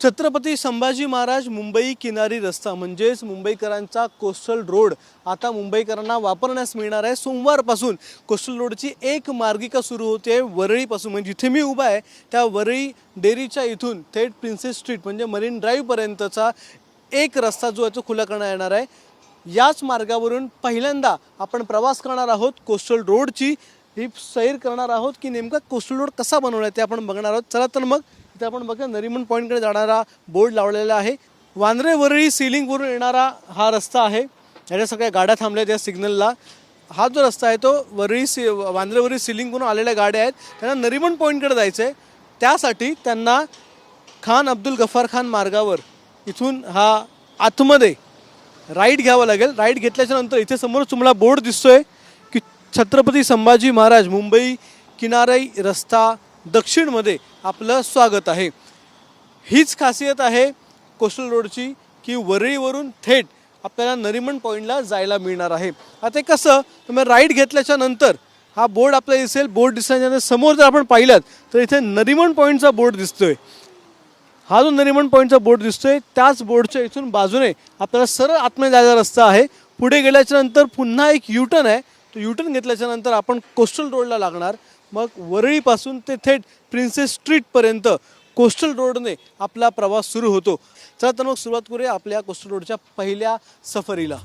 छत्रपती संभाजी महाराज मुंबई किनारी रस्ता म्हणजेच मुंबईकरांचा कोस्टल रोड आता मुंबईकरांना वापरण्यास मिळणार आहे सोमवारपासून. कोस्टल रोडची एक मार्गिका सुरू होते वरळीपासून. म्हणजे जिथे मी उभा आहे त्या वरळी डेअरीच्या इथून थेट प्रिन्सेस स्ट्रीट म्हणजे मरीन ड्राईव्हपर्यंतचा एक रस्ता जो आहे तो खुला करण्यात येणार आहे. याच मार्गावरून पहिल्यांदा आपण प्रवास करणार आहोत कोस्टल रोडची. ही सैर करणार आहोत की नेमका कोस्टल रोड कसा बनवला आहे ते आपण बघणार आहोत. चला तर मग इथं आपण बघा नरिमन पॉईंटकडे जाणारा बोर्ड लावलेला आहे. वांद्रे वरळी सिलिंगवरून येणारा हा रस्ता आहे. याच्या सगळ्या गाड्या थांबल्या त्या सिग्नलला. हा जो रस्ता आहे तो वरळी सि वांद्रेवरळी सिलिंगवरून आलेल्या गाड्या आहेत. त्यांना नरिमन पॉईंटकडे जायचं आहे त्यासाठी त्यांना खान अब्दुल गफार खान मार्गावर इथून हा आतमध्ये राईट घ्यावं लागेल. राईट घेतल्याच्या नंतर इथे समोर तुम्हाला बोर्ड दिसतोय की छत्रपती संभाजी महाराज मुंबई किनाराई रस्ता दक्षिणमध्ये आपलं स्वागत आहे. हीच खासियत आहे कोस्टल रोडची की वरळीवरून थेट आपल्याला नरिमन पॉईंटला जायला मिळणार आहे. आता कसं तुम्ही राईट घेतल्याच्या नंतर हा बोर्ड आपल्याला दिसेल. बोर्ड दिसल्याच्या समोर जर आपण पाहिलं तर इथे नरिमन पॉईंटचा बोर्ड दिसतोय. हा जो नरिमन पॉईंटचा बोर्ड दिसतोय त्याच बोर्डच्या इथून बाजूने आपल्याला सरळ आतमध्ये जायचा रस्ता आहे. पुढे गेल्याच्यानंतर पुन्हा एक युटर्न आहे. तो युटर्न घेतल्याच्या नंतर आपण कोस्टल रोडला लागणार. मग वरळीपासून ते थेट प्रिन्सेस स्ट्रीटपर्यंत कोस्टल रोडने आपला प्रवास सुरू होतो. चला तर मग सुरुवात करूया आपल्या कोस्टल रोडच्या पहिल्या सफरीला.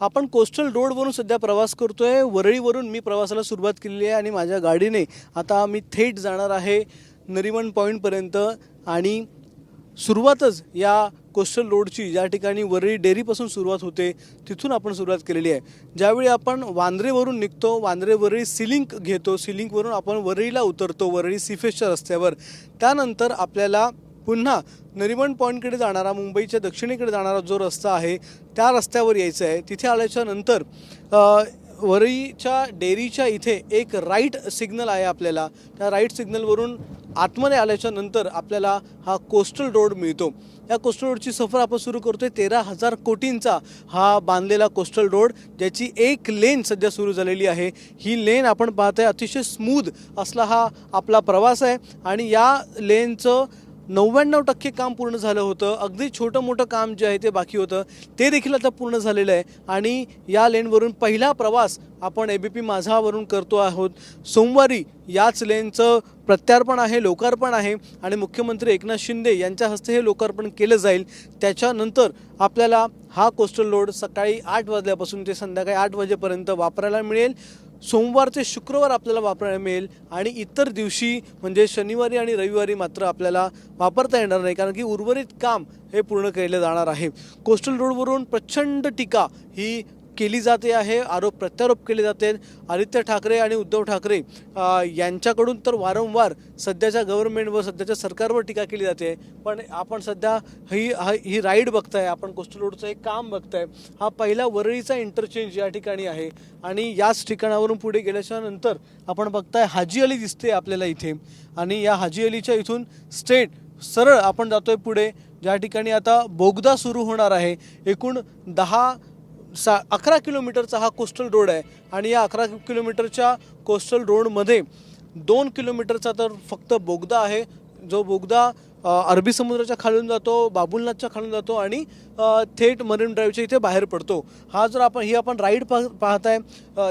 आपण कोस्टल रोडवरून सध्या प्रवास करतोय. वरळीवरून मी प्रवासाला सुरुवात केलेली आहे आणि माझ्या गाडीने आता मी थेट जाणार आहे नरिमन पॉईंटपर्यंत आणि सुरुवातच या कोस्टल रोडची ज्या ठिकाणी वरळी डेअरीपासून सुरुवात होते तिथून आपण सुरुवात केलेली आहे. ज्यावेळी आपण वांद्रेवरून निघतो वांद्रे वरळी सिलिंक घेतो सिलिंकवरून आपण वरळीला उतरतो वरळी सिफेसच्या रस्त्यावर. त्यानंतर आपल्याला पुन्हा नरिमन पॉईंटकडे जाणारा मुंबईच्या दक्षिणेकडे जाणारा जो रस्ता आहे त्या रस्त्यावर यायचं आहे. तिथे आल्याच्यानंतर वरळीच्या डेअरीच्या इथे एक राईट सिग्नल आहे आपल्याला. त्या राईट सिग्नलवरून आतमध्ये आल्याच्यानंतर आपल्याला हा कोस्टल रोड मिळतो. या कोस्टल रोडची सफर आपण सुरू करतोय तेरा हजार कोटींचा हा बांधलेला कोस्टल रोड ज्याची एक लेन सध्या सुरू झालेली आहे. ही लेन आपण पाहतोय अतिशय स्मूद असला हा आपला प्रवास आहे. आणि या लेनचं नव्याण्णव टक्के काम पूर्ण झालं होतं. अगदी छोटं मोठं काम जे आहे ते बाकी होतं. ते देखील आता पूर्ण झालेलं आहे. आणि या लेनवरून पहिला प्रवास आपण ए बी पी माझावरून करतो आहोत. सोमवारी याच लेनचं प्रत्यार्पण आहे लोकार्पण आहे. आणि मुख्यमंत्री एकनाथ शिंदे यांच्या हस्ते हे लोकार्पण केलं जाईल. त्याच्यानंतर आपल्याला हा कोस्टल रोड सकाळी आठ वाजल्यापासून ते संध्याकाळी आठ वाजेपर्यंत वापरायला मिळेल. सोमवार ते शुक्रवार आपल्याला वापरायला मिळेल आणि इतर दिवशी म्हणजे शनिवारी आणि रविवारी मात्र आपल्याला वापरता येणार नाही कारण की उर्वरित काम हे पूर्ण केलं जाणार आहे. कोस्टल रोडवरून प्रचंड टीका ही केली जाते आहे आरोप प्रत्यारोप केले जाते आदित्य ठाकरे आणि उद्धव ठाकरे यांच्याकडून तर वारंवार सध्याच्या गव्हर्नमेंटवर सध्याच्या सरकारवर टीका केली जाते. पण आपण सध्या ही ही राईड बघताय आपण कोस्टल रोडचं एक काम बघताय. हा पहिला वरळीचा इंटरचेंज या ठिकाणी आहे. आणि याच ठिकाणावरून पुढे गेल्याच्यानंतर आपण बघताय हाजी अली दिसते आपल्याला इथे. आणि या हाजी अलीच्या इथून स्टेट सरळ आपण जातोय पुढे. ज्या ठिकाणी आता बोगदा सुरू होणार आहे. एकूण दहा सा अकरा किलोमीटरचा हा कोस्टल रोड आहे. आणि या अकरा किलोमीटरच्या कोस्टल रोडमध्ये दोन किलोमीटरचा तर फक्त बोगदा आहे. जो बोगदा अरबी समुद्राच्या खालून जातो बाबुलनाथच्या खालून जातो आणि थेट मरीन ड्राईव्हच्या इथे बाहेर पडतो. हा जर आपण ही आपण राईड पाह पाहताय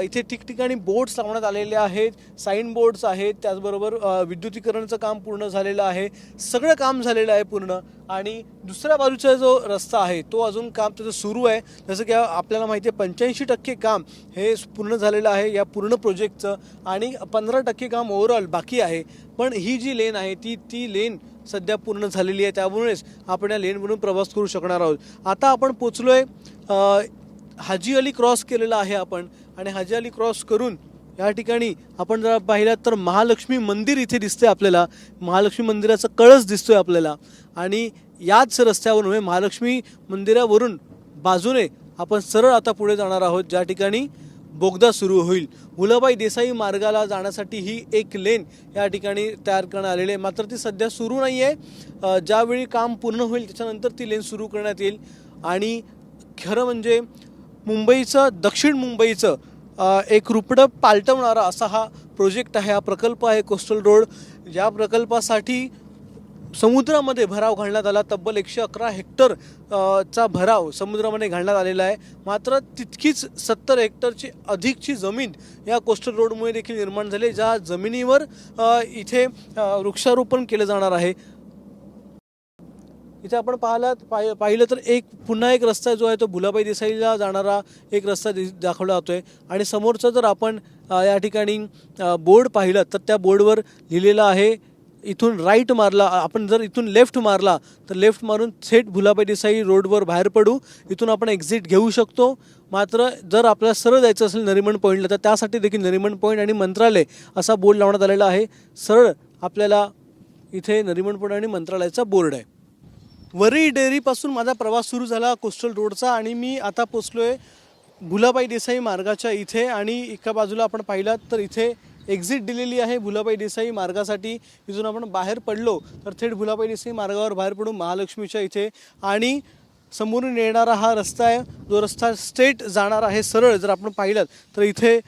इथे ठिकठिकाणी बोर्ड्स लावण्यात आलेले आहेत साईन बोर्ड्स आहेत त्याचबरोबर विद्युतीकरणचं विद्युतीकरणाचं काम पूर्ण झालेलं आहे सगळं काम झालेलं आहे पूर्ण. आणि दुसऱ्या बाजूचा जो रस्ता आहे तो अजून काम त्याचं सुरू आहे. जसं की आपल्याला माहिती आहे पंच्याऐंशी टक्के काम हे पूर्ण झालेलं आहे या पूर्ण प्रोजेक्टचं आणि पंधरा टक्के काम ओव्हरऑल बाकी आहे. पण ही जी लेन आहे ती ती लेन सध्या पूर्ण झालेली आहे. त्यामुळेच आपण या लेनवरून प्रवास करू शकणार आहोत. आता आपण पोचलो आहे हाजी अली क्रॉस केलेला आहे आपण. आणि हाजी अली क्रॉस करून या ठिकाणी आपण जर पाहिलं तर महालक्ष्मी मंदिर इथे दिसते आपल्याला. महालक्ष्मी मंदिराचा कळस दिसतोय आपल्याला. आणि याच रस्त्यावरून म्हणजे महालक्ष्मी मंदिरावरून बाजूने आपण सरळ आता पुढे जाणार आहोत ज्या ठिकाणी बोगदा सुरू होईल. भुलाबाई देसाई मार्गाला जाण्यासाठी ही एक लेन या ठिकाणी तयार करण्यात आलेली आहे. मात्र ती सध्या सुरू नाही आहे ज्यावेळी काम पूर्ण होईल त्याच्यानंतर ती लेन सुरू करण्यात येईल. आणि खरं म्हणजे मुंबईचं दक्षिण मुंबईचं एक रुपडं पालटवणारा असा हा प्रोजेक्ट आहे हा प्रकल्प आहे कोस्टल रोड. या प्रकल्पासाठी समुद्रामध्ये भराव घालण्यात आला. तब्बल एकशे अकरा हेक्टर चा भराव समुद्रामध्ये घालण्यात आलेला आहे. मात्र तितकीच सत्तर हेक्टरची अधिकची जमीन या कोस्टल रोडमुळे देखील निर्माण झाली ज्या जमिनीवर इथे वृक्षारोपण केलं जाणार आहे. इथे आपण पाहिला पाहि पाहिलं तर एक पुन्हा एक रस्ता जो आहे तो भुलाबाई देसाईला जाणारा एक रस्ता दि- दाखवला आहे आणि समोरचा जर आपण या ठिकाणी बोर्ड पाहिलं तर त्या बोर्डवर लिहिलेलं आहे इथून राईट मारला आपण जर इथून लेफ्ट मारला तर लेफ्ट मारून थेट भुलाबाई देसाई रोडवर बाहेर पडू. इथून आपण एक्झिट घेऊ शकतो. मात्र जर आपल्याला सरळ जायचं असेल नरिमन पॉईंटला तर त्यासाठी देखील नरिमन पॉईंट आणि मंत्रालय असा बोर्ड लावण्यात आलेला आहे. सरळ आपल्याला इथे नरिमन पॉईंट आणि मंत्रालयाचा बोर्ड आहे. वरळी डेअरीपासून माझा प्रवास सुरू झाला कोस्टल रोडचा आणि मी आता पोचलो आहे भुलाबाई देसाई मार्गाच्या इथे आणि एका बाजूला आपण पाहिलात तर इथे एक्झिट दिलेली आहे भुलाबाई देसाई मार्गासाठी. इथून आपण बाहेर पडलो तर थेट भुलाबाई देसाई मार्गावर बाहेर पडू महालक्ष्मीच्या इथे आणि समोरून येणारा हा रस्ता आहे. जो रस्ता स्ट्रेट जाणार आहे सरळ जर आपण पाहिलं तर इथे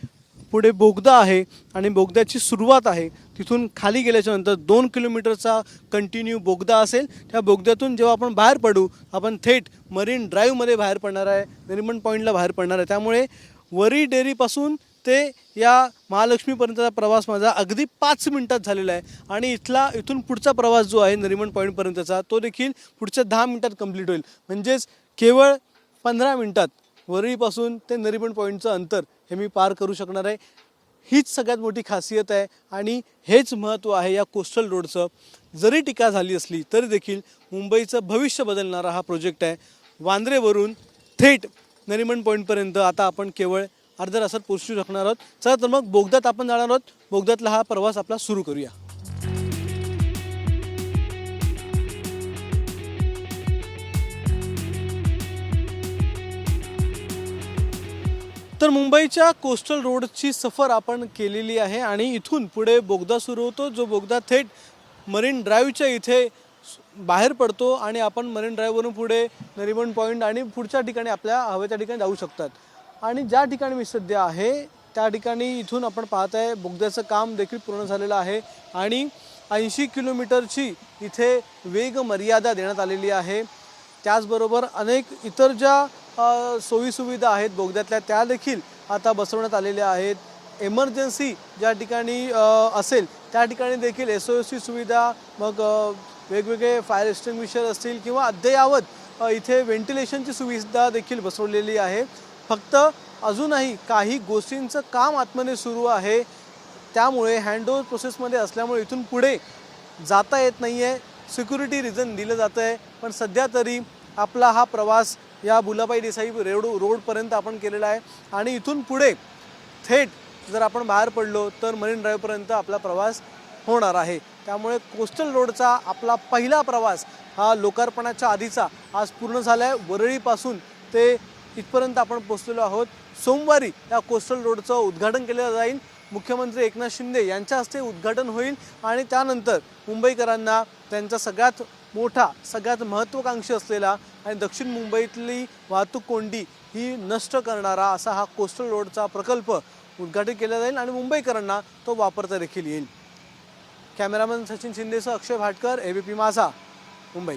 पुढे बोगदा आहे आणि बोगद्याची सुरुवात आहे. तिथून खाली गेल्याच्यानंतर दोन किलोमीटरचा कंटिन्यू बोगदा असेल. त्या बोगद्यातून जेव्हा आपण बाहेर पडू आपण थेट मरीन ड्राईव्हमध्ये बाहेर पडणार आहे नरिमन पॉईंटला बाहेर पडणार आहे. त्यामुळे वरी डेअरीपासून ते या महालक्ष्मीपर्यंतचा प्रवास माझा अगदी पाच मिनटात झालेला आहे. आणि इथला इथून पुढचा प्रवास जो आहे नरिमन पॉईंटपर्यंतचा तो देखील पुढच्या दहा मिनटात कंप्लीट होईल. म्हणजेच केवळ पंधरा मिनटात वरळीपासून ते नरिमन पॉईंटचं अंतर हे मी पार करू शकणार आहे. हीच सगळ्यात मोठी खासियत आहे आणि हेच महत्त्व आहे या कोस्टल रोडचं. जरी टीका झाली असली तरी देखील मुंबईचं भविष्य बदलणारा हा प्रोजेक्ट आहे. वांद्रेवरून थेट नरिमन पॉईंटपर्यंत आता आपण केवळ अर्ध्या तासात पोचू शकणार आहोत. चला तर मग बोगद्यात आपण जाणार आहोत. बोगद्यातला हा प्रवास आपला सुरू करूया. तर मुंबईच्या कोस्टल रोडची सफर आपण केलेली आहे आणि इथून पुढे बोगदा सुरू होतो. जो बोगदा थेट मरीन ड्राईव्हच्या इथे बाहेर पडतो आणि आपण मरीन ड्राईव्हवरून पुढे नरिमन पॉईंट आणि पुढच्या ठिकाणी आपल्या हवेच्या ठिकाणी जाऊ शकतात. आणि ज्या ठिकाणी मी सध्या आहे त्या ठिकाणी इथून आपण पाहत आहे बोगद्याचं काम देखील पूर्ण झालेलं आहे आणि ऐंशी किलोमीटरची इथे वेग मर्यादा देण्यात आलेली आहे. त्याचबरोबर अनेक इतर ज्या सोयीसुविधा आहेत बोगद्यातल्या त्या देखील आता बसवण्यात आलेल्या आहेत. एमर्जन्सी ज्या ठिकाणी असेल त्या ठिकाणी देखील एस ओ सी सुविधा मग वेगवेगळे फायर एक्स्टिंग्विशर असतील किंवा अद्ययावत इथे व्हेंटिलेशनची सुविधा देखील बसवलेली आहे. फक्त अजूनही काही गोष्टींचं काम आतमध्ये सुरू आहे. त्यामुळे हँडओव्हर प्रोसेसमध्ये असल्यामुळे इथून पुढे जाता येत नाही आहे सिक्युरिटी रिझन दिलं जातं आहे पण सध्या तरी आपला हा प्रवास या बुलाबाई देसाई रेड रोडपर्यंत आपण केलेला आहे. आणि इथून पुढे थेट जर आपण बाहेर पडलो तर मरीन ड्राईव्हपर्यंत आपला प्रवास होणार आहे. त्यामुळे कोस्टल रोडचा आपला पहिला प्रवास हा लोकार्पणाच्या आधीचा आज पूर्ण झाला आहे वरळीपासून ते इथपर्यंत आपण पोचलेलो आहोत. सोमवारी या कोस्टल रोडचं उद्घाटन केलं जाईल. मुख्यमंत्री एकनाथ शिंदे यांच्या हस्ते उद्घाटन होईल आणि त्यानंतर मुंबईकरांना त्यांचा सगळ्यात मोठा सगळ्यात महत्त्वाकांक्षी असलेला आणि दक्षिण मुंबईतली वाहतूक कोंडी ही नष्ट करणारा असा हा कोस्टल रोडचा प्रकल्प उद्घाटित केला जाईल आणि मुंबईकरांना तो वापरता देखील येईल. कॅमेरामन सचिन शिंदेसह अक्षय भाटकर एबीपी माझा मुंबई.